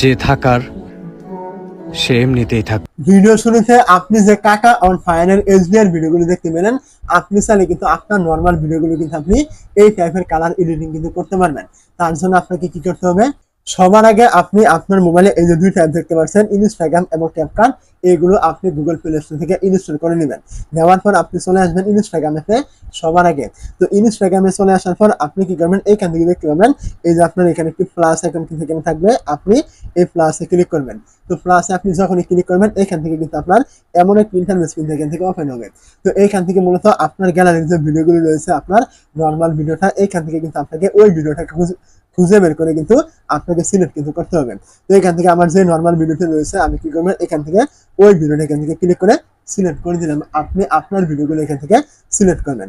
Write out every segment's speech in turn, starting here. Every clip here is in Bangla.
যে থাকার, সে এমনিতেই থাক ভিডিও শুনেছে আপনি যে কাকা অন ফায়ারের এইচডিআর ভিডিওগুলো দেখতে পেলেন, আপনি চাইলে কিন্তু আপনার নর্মাল ভিডিওগুলো কিন্তু আপনি এই টাইপের কালার এডিটিং কিন্তু করতে পারবেন। তার জন্য আপনাকে কি করতে হবে? সবার আগে আপনি আপনার মোবাইলে এই যে দুই ট্যাব দেখতে পাচ্ছেন ইনস্টাগ্রাম এবং ক্যাপকাট এগুলো আপনি গুগল প্লে স্টোর থেকে ইনস্টল করে নেবেন। নেওয়ার পর আপনি চলে আসবেন ইনস্টাগ্রামে সবার আগে। তো ইনস্টাগ্রামে চলে আসার পর আপনি কি করবেন? এইখান থেকে দেখতে পাবেন, এই যে আপনার এখানে একটি প্লাস আইকন এখানে থাকবে, আপনি এই প্লাসে ক্লিক করবেন। তো প্লাসে আপনি যখনই ক্লিক করবেন, এখান থেকে কিন্তু আপনার এমন একটি ইন্টারনেট কিন্তু এখান থেকে ওপেন হবে। তো এইখান থেকে মূলত আপনার গ্যালারির যে ভিডিওগুলো রয়েছে, আপনার নর্মাল ভিডিওটা এইখান থেকে কিন্তু আপনাকে ওই ভিডিওটাকে খুঁজে- বের করে কিন্তু আপনাকে সিলেক্ট কিন্তু করতে হবে। তো এখান থেকে আমার যে নর্মাল ভিডিওটি রয়েছে, আমি কি করবেন এখান থেকে ওই ভিডিওটা এখান থেকে ক্লিক করে সিলেক্ট করে দিলাম। আপনি আপনার ভিডিওগুলো এখান থেকে সিলেক্ট করবেন।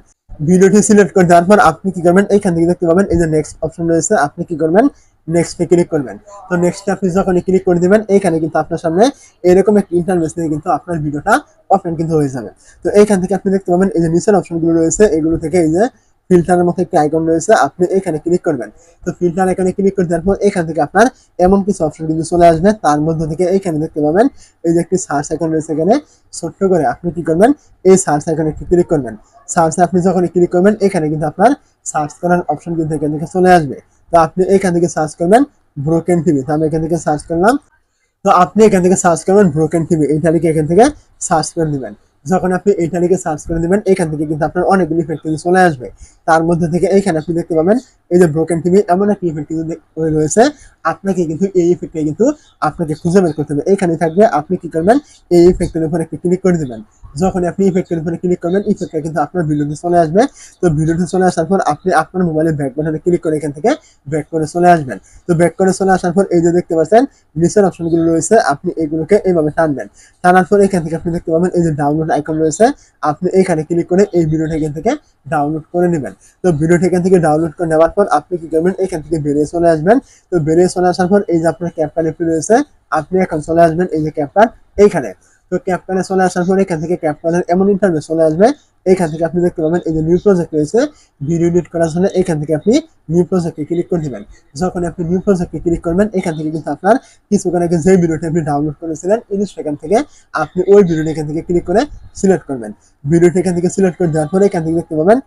ভিডিওটি সিলেক্ট করে দেওয়ার পর আপনি কি করবেন? এইখান থেকে দেখতে পাবেন, এই যে নেক্সট অপশন রয়েছে, আপনি কি করবেন? নেক্সটে ক্লিক করবেন। তো নেক্সটে আপনি যখন ক্লিক করে দিবেন এইখানে কিন্তু আপনার সামনে এরকম একটা ইন্টারভেস থেকে কিন্তু আপনার ভিডিওটা ওপেন কিন্তু হয়ে যাবে। তো এইখান থেকে আপনি দেখতে পাবেন, এই যে নিচের অপশনগুলো রয়েছে, এগুলো থেকে এই যে ফিল্টারের মতো একটা আইকন রয়েছে, আপনি এখানে ক্লিক করবেন। তো ফিল্টার এখানে ক্লিক করে দেওয়ার পর এখান থেকে আপনার এমন কিছু অপশন কিন্তু চলে আসবে। তার মধ্যে থেকে এখানে দেখতে পাবেন, এই যে একটি সার্চ আইকন রয়েছে এখানে। ছোট্ট করে আপনি কি করবেন, এই সার্চ আইকনে একটু ক্লিক করবেন। সার্চে আপনি যখন ক্লিক করবেন, এখানে কিন্তু আপনার সার্চ করার অপশন কিন্তু এখান থেকে চলে আসবে। তো আপনি এখান থেকে সার্চ করবেন ব্রোকেন টিভি তো আমি এখান থেকে সার্চ করলাম। তো আপনি এখান থেকে সার্চ করবেন ব্রোকেন টিভি এইটা লিখে এখান থেকে সার্চ করে দিবেন যখন আপনি এই লিখে সার্চ করে দেবেন, এখান থেকে কিন্তু আপনার অনেকগুলি ইফেক্ট কিন্তু চলে আসবে। তার মধ্যে থেকে এইখানে আপনি দেখতে পাবেন, এই যে ব্রোকেন টিভি এমন একটি ইফেক্ট কিন্তু রয়েছে। আপনাকে কিন্তু এই ইফেক্টে কিন্তু আপনাকে খুঁজে বের করতে হবে। এখানে থাকবে, আপনি কি করবেন, এই ইফেক্টের উপর একটি ক্লিক করে দিবেন। যখন আপনি ইফেক্টের উপরে ক্লিক করবেন ইফেক্টটা কিন্তু আপনার ভিডিওতে চলে আসবে। তো ভিডিওতে চলে আসার পর আপনি আপনার মোবাইলে ব্যাক বাটনে ক্লিক করে এখান থেকে ব্যাক করে চলে আসবেন। তো ব্যাক করে চলে আসার পর এই যে দেখতে পাচ্ছেন, নিচের অপশনগুলো রয়েছে, আপনি এগুলোকে এইভাবে টানবেন। টানার পর এখান থেকে আপনি দেখতে পাবেন এই যে ডাউনলোড আইকন রয়েছে, আপনি এখানে ক্লিক করে এই ভিডিওটা এখান থেকে ডাউনলোড করে নেবেন। তো ভিডিওটা এখান থেকে ডাউনলোড করে নেওয়ার পর আপনি কি করবেন, এখান থেকে বেরিয়ে চলে আসবেন। তো বেরিয়ে চলে আসার পর এই যে আপনার ক্যাপকার্ড একটু রয়েছে, আপনি এখন চলে আসবেন এই যে ক্যাপকার্ড এইখানে তো ক্যাপ্টানে চলে আসার পর এখান থেকে ক্যাপকার্ডের এমন ইন্টারভিউ চলে আসবে, এখান থেকে আপনি দেখতে পাবেন এই যে নিউ প্রজেক্ট রয়েছে ভিডিও এডিট করার জন্য এখান থেকে আপনি নিউ প্রজেক্টে ক্লিক করে দেবেন যখন আপনি নিউ প্রজেক্টে ক্লিক করবেন, এখান থেকে কিন্তু আপনার কিছুক্ষণ আগে যে ভিডিওটি আপনি ডাউনলোড করেছিলেন ইনস্টাগ্রাম থেকে আপনি ওই ভিডিওটি এখান থেকে ক্লিক করে সিলেক্ট করবেন। ভিডিওটি এখান থেকে সিলেক্ট করে দেওয়ার পরে এখান থেকে দেখতে পাবেন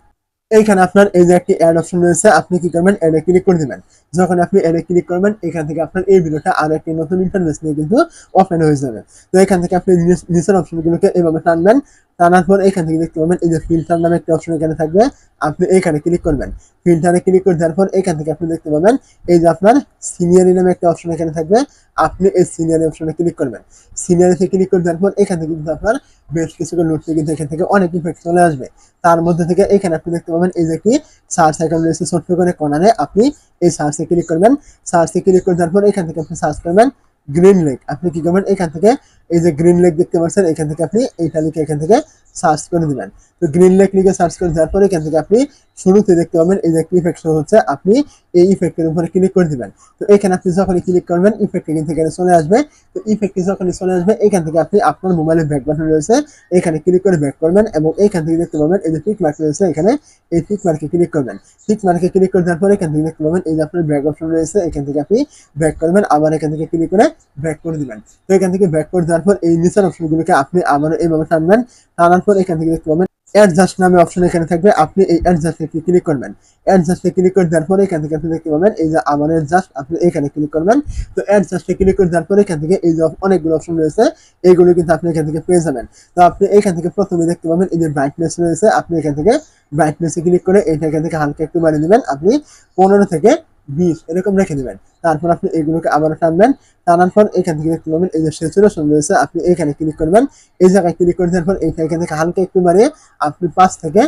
এইখানে আপনার এই যে একটি অ্যাড অপশন রয়েছে, আপনি কি করবেন? অ্যাডে ক্লিক করে দেবেন। যখন আপনি অ্যাডে ক্লিক করবেন, এখান থেকে আপনার এই ভিডিওটা আর একটি নতুন ইন্টারভেস নিয়ে কিন্তু ওপেন হয়ে যাবে। তো এখান থেকে আপনি নিচ- নিচের অপশনগুলোকে এইভাবে টানবেন। টানার এখান থেকে দেখতে পাবেন এই যে ফিল্টার নামে একটা অপশন এখানে থাকবে, আপনি এখানে ক্লিক করবেন। ফিল্টারে ক্লিক করে দেওয়ার পর এখান থেকে আপনি দেখতে পাবেন এই যে আপনার সিনিয়রি নামে একটা অপশন এখানে থাকবে, আপনি এই সিনিয়রি অপশনে ক্লিক করবেন। সিনিয়রিতে ক্লিক করে দেওয়ার পর এখান থেকে কিন্তু আপনার বেশ কিছু নোটে কিন্তু এখান থেকে অনেক ইফেক্ট চলে আসবে। তার মধ্যে থেকে এখানে আপনি দেখতে পাবেন এই যে একটি সার্চ আইকন রয়েছে, ছোট্ট করে কর্নারে আপনি এই সার্চে ক্লিক করবেন। সার্চে ক্লিক করে দেওয়ার পর এখান থেকে আপনি সার্চ করবেন গ্রিন লেক আপনি কি করবেন এখান থেকে এই যে গ্রিন লেক দেখতে পাচ্ছেন এখান থেকে আপনি এইটা লিখে এখান থেকে সার্চ করে দিবেন তো গ্রিন লেক লিখে সার্চ করে দেওয়ার পরে এখান থেকে আপনি শুরুতে দেখতে পাবেন এই যে একটি ইফেক্ট হচ্ছে আপনি এই ইফেক্টের উপরে ক্লিক করে দিবেন তো এখানে আপনি যখন ক্লিক করবেন ইফেক্ট এখান থেকে চলে আসবে তো ইফেক্ট যখন চলে আসবে এখান থেকে আপনি আপনার মোবাইলের ব্যাক বাটন রয়েছে এখানে ক্লিক করে ব্যাক করবেন এবং এখান থেকে দেখতে পাবেন এই যে টিক মার্ক রয়েছে এখানে এই টিক মার্কে ক্লিক করবেন টিক মার্কে ক্লিক করে দেওয়ার পরে এখান থেকে দেখতে পাবেন এই যে আপনার ব্যাক অপশন রয়েছে এখান থেকে আপনি ব্যাক করবেন আবার এখান থেকে ক্লিক করে ব্যাক করে দিবেন। তো এখান থেকে ব্যাক করে দেওয়ার পর এই নিচের অপশনগুলোকে আপনি আবার এইভাবে টানবেন টানার পর এখান থেকে দেখতে পাবেন অ্যাডজাস্ট নামে অপশন এখানে থাকবে। আপনি এই অ্যাডজাস্টে ক্লিক করবেন। অ্যাডজাস্টে ক্লিক করে দেওয়ার পরে এখান থেকে আপনি দেখতে পাবেন এই যে আবার অ্যাডজাস্ট আপনি এখানে ক্লিক করবেন। তো অ্যাডজাস্টে ক্লিক করে দেওয়ার পরে এখান থেকে এই যে অনেকগুলো অপশন রয়েছে, এইগুলো কিন্তু আপনি এখান থেকে পেয়ে যাবেন। তো আপনি এখান থেকে প্রথমে দেখতে পাবেন এই যে ব্রাইটনেস রয়েছে, আপনি এখান থেকে ব্রাইটনেসে ক্লিক করে এটা এখান থেকে হালকা একটু বাড়িয়ে দেবেন। আপনি পনেরো থেকে বিশ, এরকম রেখে দেবেন। তারপর আপনি এগুলোকে আবার টানবেন। টানার পর এখান থেকে দেখতে পাবেন, এই যে স্যাচুরেশন রয়েছে আপনি এখানে ক্লিক করবেন। এই জায়গায় ক্লিক করে দেওয়ার পর এখান থেকে হালকা একটু বাড়িয়ে আপনি পাঁচ থেকে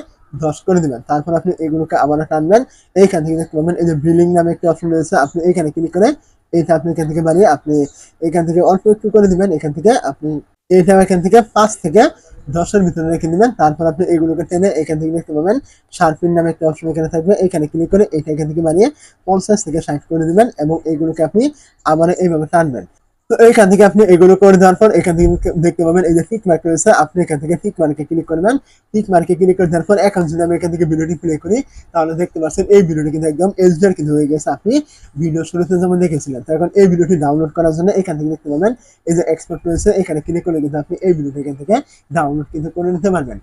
দশ করে দিবেন। তারপর আপনি এগুলোকে আবার টানবেন। এইখান থেকে দেখতে পাবেন, এই যে বিলিং নামে একটি অপশন রয়েছে, আপনি এইখানে ক্লিক করে এইটা আপনি এখান থেকে বাড়িয়ে আপনি এখান থেকে অল্প একটু করে দিবেন। এখান থেকে আপনি এইটা এখান থেকে পাঁচ থেকে দশের ভিতরে রেখে নেবেন তারপর আপনি এগুলোকে টেনে এখান থেকে দেখতে পাবেন। শার্পিন নামে একটা অপশন এখানে থাকবে। এখানে ক্লিক করে এটা এখান থেকে বানিয়ে পঞ্চাশ থেকে ষাট করে দিবেন এবং এইগুলোকে আপনি আবার এইভাবে টানবেন। তো এখান থেকে আপনি এগুলো করে দেওয়ার পর এখান থেকে দেখতে পাবেন, এই যে টিক মার্ক রয়েছে, আপনি এখান থেকে টিক মার্কে ক্লিক করবেন। টিক মার্কে ক্লিক করে দেওয়ার পর এখন যদি আমি এখান থেকে ভিডিওটি প্লে করি, তাহলে দেখতে পাচ্ছেন এই ভিডিওটি কিন্তু একদম এইচডিআর কিন্তু হয়ে গেছে। আপনি ভিডিও শুরুতে যেমন দেখেছিলেন, তো এখন এই ভিডিওটি ডাউনলোড করার জন্য এখান থেকে দেখতে পাবেন, এই যে এক্সপোর্ট রয়েছে, এখানে ক্লিক করলে কিন্তু আপনি এই ভিডিওটি এখান থেকে ডাউনলোড কিন্তু করে নিতে পারবেন।